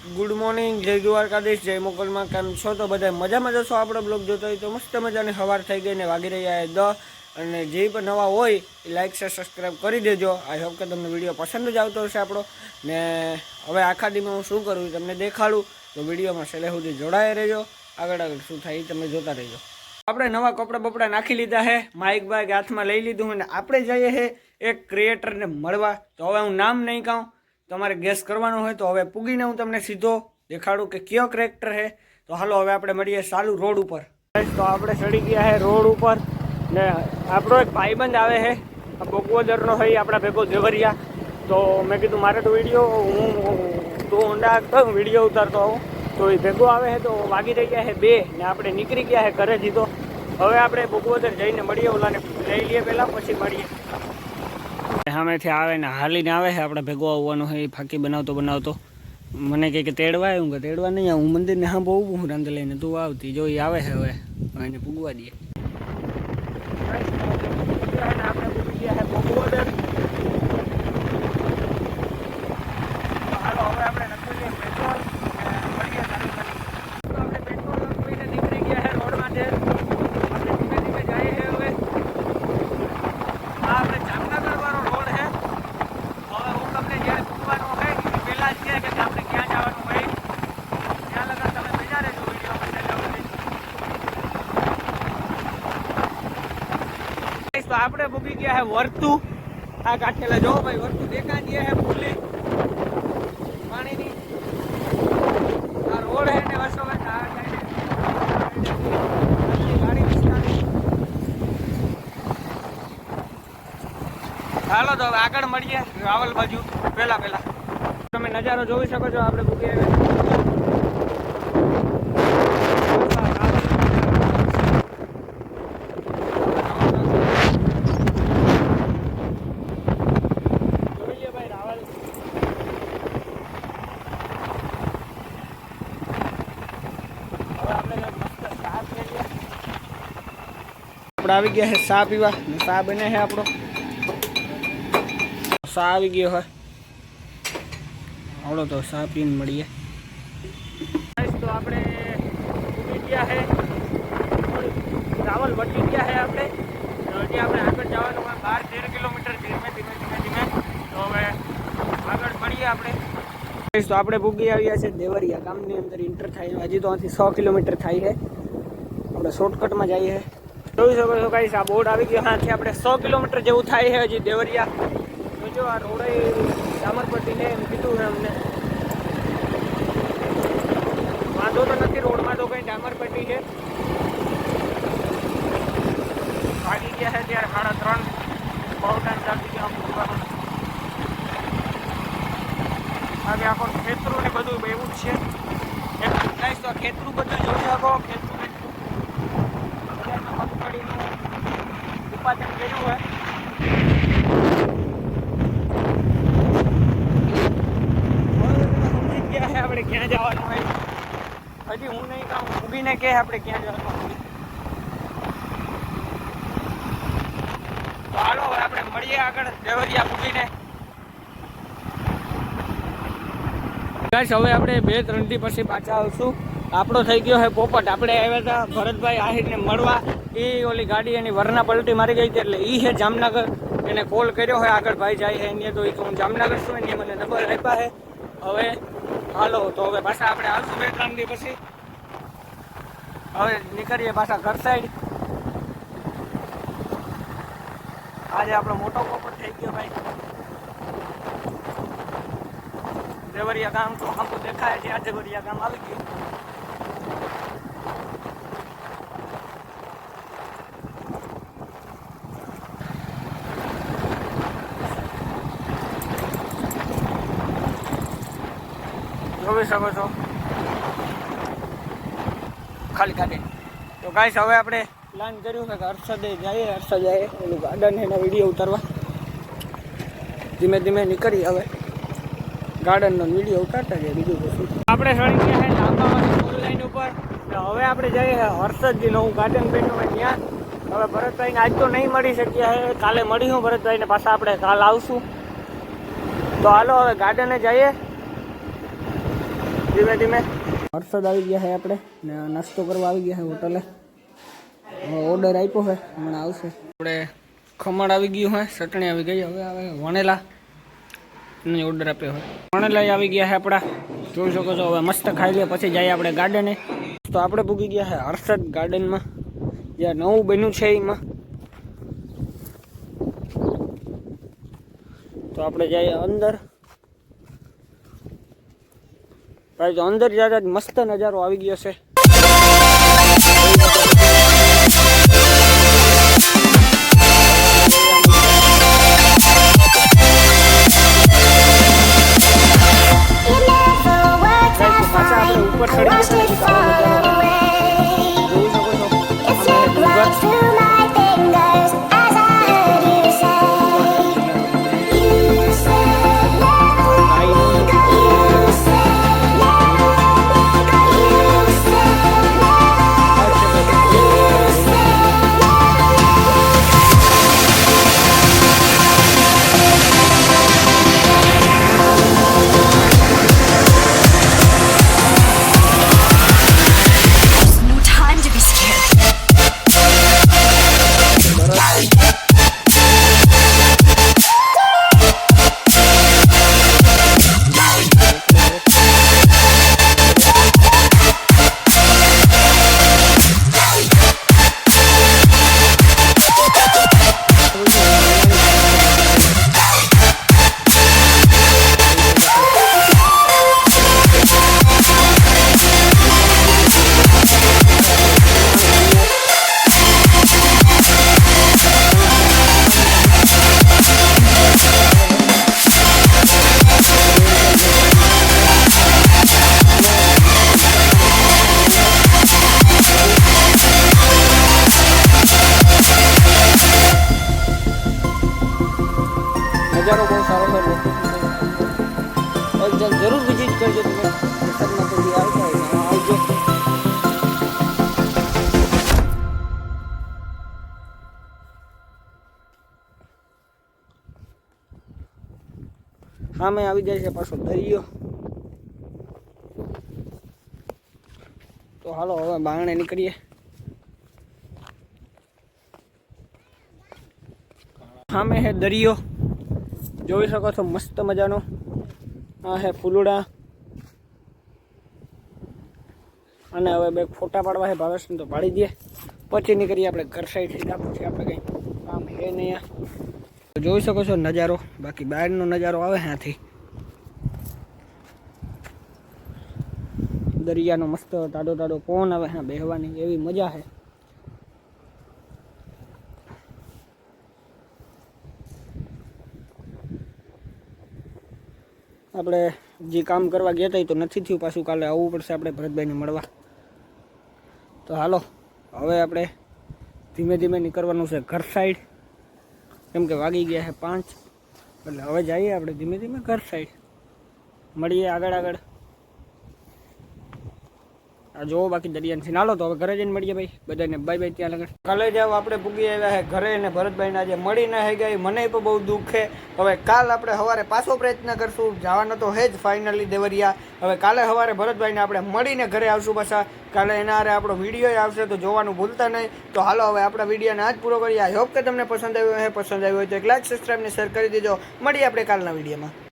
Good morning જય દ્વારકાધીશ, જય મોકલમાં કેમ છો? તો બધા મજામાં જશો આપણો બ્લોગ જોતો હોય તો મસ્ત મજાની સવાર થઈ ગઈ ને વાગી રહ્યા દ અને જે પણ નવા હોય, એ લાઈક છે સબસ્ક્રાઈબ કરી દેજો. આઈ હોપ કે તમને વીડિયો પસંદ જ આવતો હશે આપણો. ને હવે આખા દીમાં હું શું કરું તમને દેખાડું. તો વિડીયોમાં છેલ્લે સુધી જોડાયા રહેજો. આગળ આગળ શું થાય એ તમે જોતા રહેજો. આપણે નવા કપડાં બપડા નાખી લીધા છે. માઇક બાઇક હાથમાં લઈ લીધું અને આપણે જઈએ હે એક ક્રિએટરને મળવા. તો હવે હું નામ નહીં કહું. તમારે ગેસ કરવાનો હોય તો હવે પૂગીને હું તમને સીધો દેખાડું કે કયો ક્રેક્ટર છે. તો હાલો, હવે આપણે મળીએ સાલુ રોડ ઉપર. તો આપણે ચડી ગયા છે રોડ ઉપર ને આપણો એક ભાઈબંધ આવે છે આ બગવદરનો હોય આપણા ભેગો દેવરિયા તો મેં કીધું, મારે તો વીડિયો, હું, તું ઊંડા વીડિયો ઉતારતો આવું. તો એ ભેગો આવે છે તો વાગી રહી ગયા છે બે ને આપણે નીકળી ગયા છે ઘરે જીતો હવે આપણે બગવદર જઈને મળીએ, ઓલાને લઈ લઈએ પહેલાં, પછી મળીએ. સામેથી આવે ને હાલીને આવે છે, આપણે ભેગો આવવાનું હોય એ ફાંકી બનાવતો બનાવતો. મને કહે કે તેડવા આવ્યું કે, તેડવા નહીં આવું, હું મંદિરને હા બહુ હું રાંધ લઈને તું આવતી. જો એ આવે છે હવે હવે એને પૂગવા દઈએ આપણે પૂગી ગયા છે બગવદર. તો હાલો હવે આપણે નક્કી લઈએ પેટ્રોલ અને મળીએ ચાલુ કરી. તો આપણે પેટ્રોલ નાખીને નીકળી ગયા છે રોડમાંથી. આપણે ધીમે ધીમે જઈએ છે હવે આ આપણે જામનગર વાળો રોડ છે હવે હું તમને જ્યારે પૂછવાનું હોય એ પહેલા જ કહે કે આપણે ક્યાં જવાનું હોય ત્યાં લગા તમે બીજા રહેજો વિડીયોમાં છેલ્લે સુધી. Guys, તો આપણે ભૂગી ગયા હે વર્તુ. આ કાઠેલા જો ભાઈ, વર્તુ દેખાતી હે ફૂલી પાણીની. આ રોડ છે ને વસો હાલો તો આગળ મળીએ, રાવલ બાજુ. પહેલા પહેલા. તમે નજારો જોઈ શકો છો, આપણે ભૂગી આપણે આવી ગયા છે ચા પીવા. ચા બને છે આપણો. સા આવી ગયો હોય આવડો તો સા પીને મળીએ. તો આપણે ઊભી ગયા છે ચાવલ વટી ગયા છે આપણે. હજી આપણે આગળ જવાનું હોય બાર તેર કિલોમીટર ધીમે ધીમે ધીમે ધીમે. તો હવે આગળ મળીએ આપણે. તો આપણે ભૂગી આવ્યા છે દેવરિયા ગામની અંદર. ઇન્ટર થાય. હજી તો અહીંથી સો કિલોમીટર થાય છે આપણે શોર્ટકટમાં જઈએ જોઈ શકો છો ગાઈસ, આ બોર્ડ આવી ગયો. હાથી આપણે સો કિલોમીટર જેવું થાય છે હજી દેવરિયા. જોજો આ રોડે સામરપટ્ટીને એમ કીધું છે અમને. વાંધો તો નથી, રોડમાં તો કંઈ ડામરપટ્ટી છે. ભાગી ગયા છે ત્યારે સાડા ત્રણ બહુ ટાઈમ ચાલતી ગયા હવે આખો ખેતરું ને બધું એવું જ છે. ખેતરું બધું જોઈ શકો ખેતરું ઉત્પાદન કર્યું હું હવે આપણે મળીએ આગળ, દેવરિયા પૂગીને ગાઈસ, હવે આપણે બે ત્રણથી પછી પાછા આવશું. આપણો થઈ ગયો છે પોપટ. આપણે આવ્યા હતા ભરતભાઈ આહિરને મળવા. એ ઓલી ગાડી એની વરના પલટી મારી ગઈ હતી એટલે એ હે જામનગર. એને કોલ કર્યો હોય આગળ ભાઈ જાય છે એને તો. એ તો હું જામનગર છું, એની મને નંબર આપ્યા હે. હવે હાલો, તો હવે પાછા આપણે આવશું બે ત્રણ દી પછી. હવે નીકળીએ પાછા ઘર સાઈડ આજે આપણો મોટો કોપર થઈ ગયો ભાઈ. દેવરિયા ગામ તો તો દેખાય છે, આ દેવરિયા ગામ આવી ગયું. જોઈ શકો છો. ખાલી કાઢી તો ગાઈસ હવે આપણે પ્લાન કર્યું છે કે હર્ષદે જઈએ, હર્ષદ જઈએ ઓલું ગાર્ડન એના વીડિયો ઉતારવા. ધીમે ધીમે નીકળી હવે. ગાર્ડનનો વીડિયો ઉતારતા જાય બીજું કશું આપણે સળી ગયા છે લાંબાવાળી ઓનલાઈન ઉપર. હવે આપણે જઈએ હર્ષદજી નવું ગાર્ડન બેઠું હોય ત્યાં. હવે ભરતભાઈને આજ તો નહીં મળી શક્યા છે કાલે મળીશું ભરતભાઈને. પાછા આપણે કાલ આવશું. તો હાલો, હવે ગાર્ડને જઈએ. ધીમે ધીમે હર્ષદ આવી ગયા છે આપણે ને નાસ્તો કરવા આવી ગયા છે હોટલે. ઓર્ડર આપ્યો છે હમણાં આવશે. આપણે ખમણ આવી ગયું હોય ચટણી આવી ગઈ. હવે આવે વણેલા. ને ઓર્ડર આપ્યો હોય વણેલા આવી ગયા છે આપણા. જોઈ શકો છો, હવે મસ્ત ખાઈ લઈએ પછી જઈએ આપણે ગાર્ડને તો આપણે પૂગી ગયા છે હર્ષદ ગાર્ડનમાં જ્યાં નવું બન્યું છે એમાં. તો આપણે જઈએ અંદર. તો અંદર જતા જ મસ્ત નજારો આવી ગયો છે. સામે આવી જાય છે, પાછો દરિયો તો હાલો, હવે બારણે નીકળીએ. સામે છે દરિયો. જોઈ શકો છો, મસ્ત મજાનો. આ હે ફૂલડા. અને હવે બે ફોટા પાડવા છે ભાવેશને તો પાડી દઈએ પછી નીકળીએ આપણે ઘર સાઈડ સીધા પછી આપણે કંઈ કામ હે નહીં જોઈ શકો છો નજારો. બાકી બહારનો નજારો આવે ત્યાંથી. દરિયાનો મસ્ત ટાડો ટાડો કોણ આવે હા બેહવાની એવી મજા છે. આપણે જે કામ કરવા ગયા હતા તો નથી થયું પાછું. કાલે આવવું પડશે આપણે ભરતભાઈને મળવા. તો હાલો, હવે આપણે ધીમે ધીમે નીકળવાનું છે ઘર સાઈડ કેમ કે વાગી ગયા છે પાંચ. એટલે હવે જઈએ આપણે ધીમે ધીમે ઘર સાઈડ મળીએ આગળ આગળ. જોવો બાકી દરિયાને નાલો તો હવે ઘરે જઈને મળીએ ભાઈ. બધાને બાય બાય ત્યાં લગન. કાલે જાવ આપણે પૂગી આવ્યા છે ઘરે ને ભરતભાઈને આજે મળી ન હે ગઈ મને પણ બહુ દુઃખ છે. હવે કાલ આપણે સવારે પાછો પ્રયત્ન કરશું. જવાનો તો હે જ ફાઇનલી દેવરિયા. હવે કાલે સવારે ભરતભાઈને આપણે મળીને ઘરે આવશું પાછા. કાલે એના હારે આપણો વીડિયો આવશે તો જોવાનું ભૂલતા નહીં. તો હાલો હવે આપણા વિડીયોને આજ પૂરો કરીએ. આઈ હોપ કે તમને પસંદ આવ્યો હે. પસંદ આવ્યો હોય તો એક લાઈક સબસ્ક્રાઈબને શેર કરી દેજો. મળીએ આપણે કાલના વિડીયોમાં